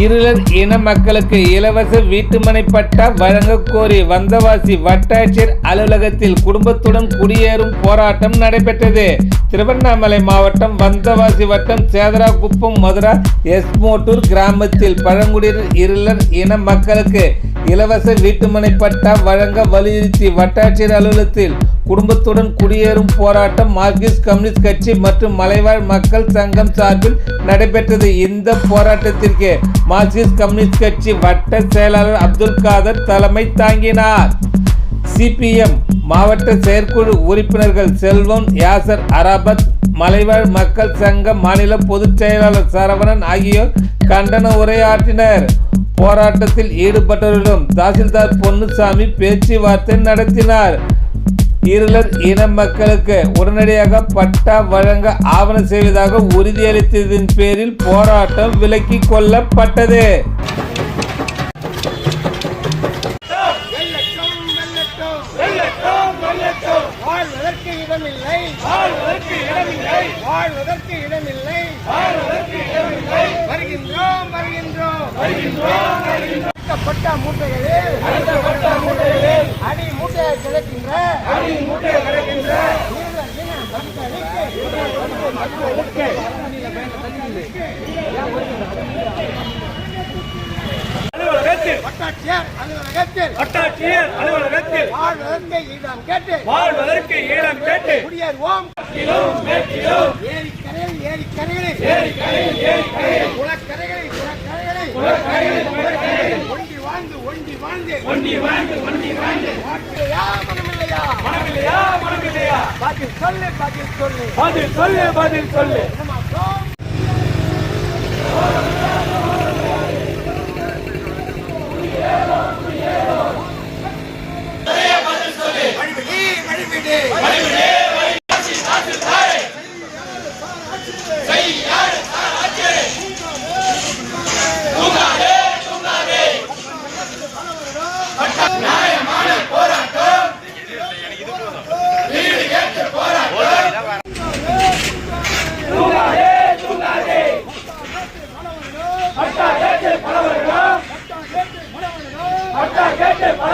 இருளர் இன மக்களுக்கு இலவச வீட்டுமனை பட்டா வழங்கக் கோரி வந்தவாசி வட்டாட்சியர் அலுவலகத்தில் குடும்பத்துடன் குடியேறும் போராட்டம் நடைபெற்றது. திருவண்ணாமலை மாவட்டம் வந்தவாசி வட்டம் சேதராகுப்பம் மதுரா எஸ்மோட்டூர் கிராமத்தில் பழங்குடியினர் இருளர் இன மக்களுக்கு இலவச வீட்டுமனை பட்டா வழங்க வலியுறுத்தி வட்டாட்சியர் அலுவலகத்தில் குடும்பத்துடன் குடியேறும் போராட்டம் மார்க்சிஸ்ட் கம்யூனிஸ்ட் கட்சி மற்றும் மலைவாழ் மக்கள் சங்கம் சார்பில் நடைபெற்றது. இந்த போராட்டத்திற்கு மார்க்சிஸ்ட் கம்யூனிஸ்ட் கட்சி வட்ட செயலாளர் அப்துல் காதர் தலைமை தாங்கினார். சிபிஎம் மாவட்ட செயற்குழு உறுப்பினர்கள் செல்வம் யாசர் அராபத் மலைவாழ் மக்கள் சங்க மாநில பொதுச் செயலாளர் சரவணன் ஆகியோர் கண்டன உரையாற்றினர். போராட்டத்தில் ஈடுபட்டவர்களிடம் தாசில்தார் பொன்னுசாமி பேச்சுவார்த்தை நடத்தினார். இருளர் இன மக்களுக்கு உடனடியாக பட்டா வழங்க ஆவணம் செய்வதாக உறுதியளித்ததின் பேரில் போராட்டம் விலக்கிக் கொள்ளப்பட்டது. வாழ்வதற்கு இடமில்லை. வாழ்வதற்கு இடமில்லை வாழ்வதற்கு இடமில்லை வாழ்வதற்கு இடமில்லை வருகின்றோம் வருகின்றோம் வருகின்றோம் வருகின்றோம் பட்ட மூட்டைகளில் அடுத்தப்பட்ட மூட்டைகளில் அடி மூட்டையை கிடக்கின்ற அடி மூட்டை கிடக்கின்ற அலுவலகத்தில் வட்டாட்சியர் அலுவலகத்தில் வட்டாட்சியர் அலுவலகத்தில் வாழ்வதற்கு இடம் கேட்டு வாழ்வதற்கு ஈழம் கேட்டு குடியேறுவோம். கிலும் மேற்கிலும் ஏரி கரையில் ஒண்டி வாழ்ந்து ஒண்டி வாழ்ந்து ஒண்டி வாழ்ந்து ஒண்டி வாழ்ந்து வாழ்க்கையா மனமில்லையா மனமில்லையா மனமில்லையா பதில் சொல்லு பதில் சொல்லு பதில் சொல்லு பதில் சொல்லு ஏமாற்றோம் வழிவிடு வழிவிடு கேட்டு பல அட்டா கேட்டு பல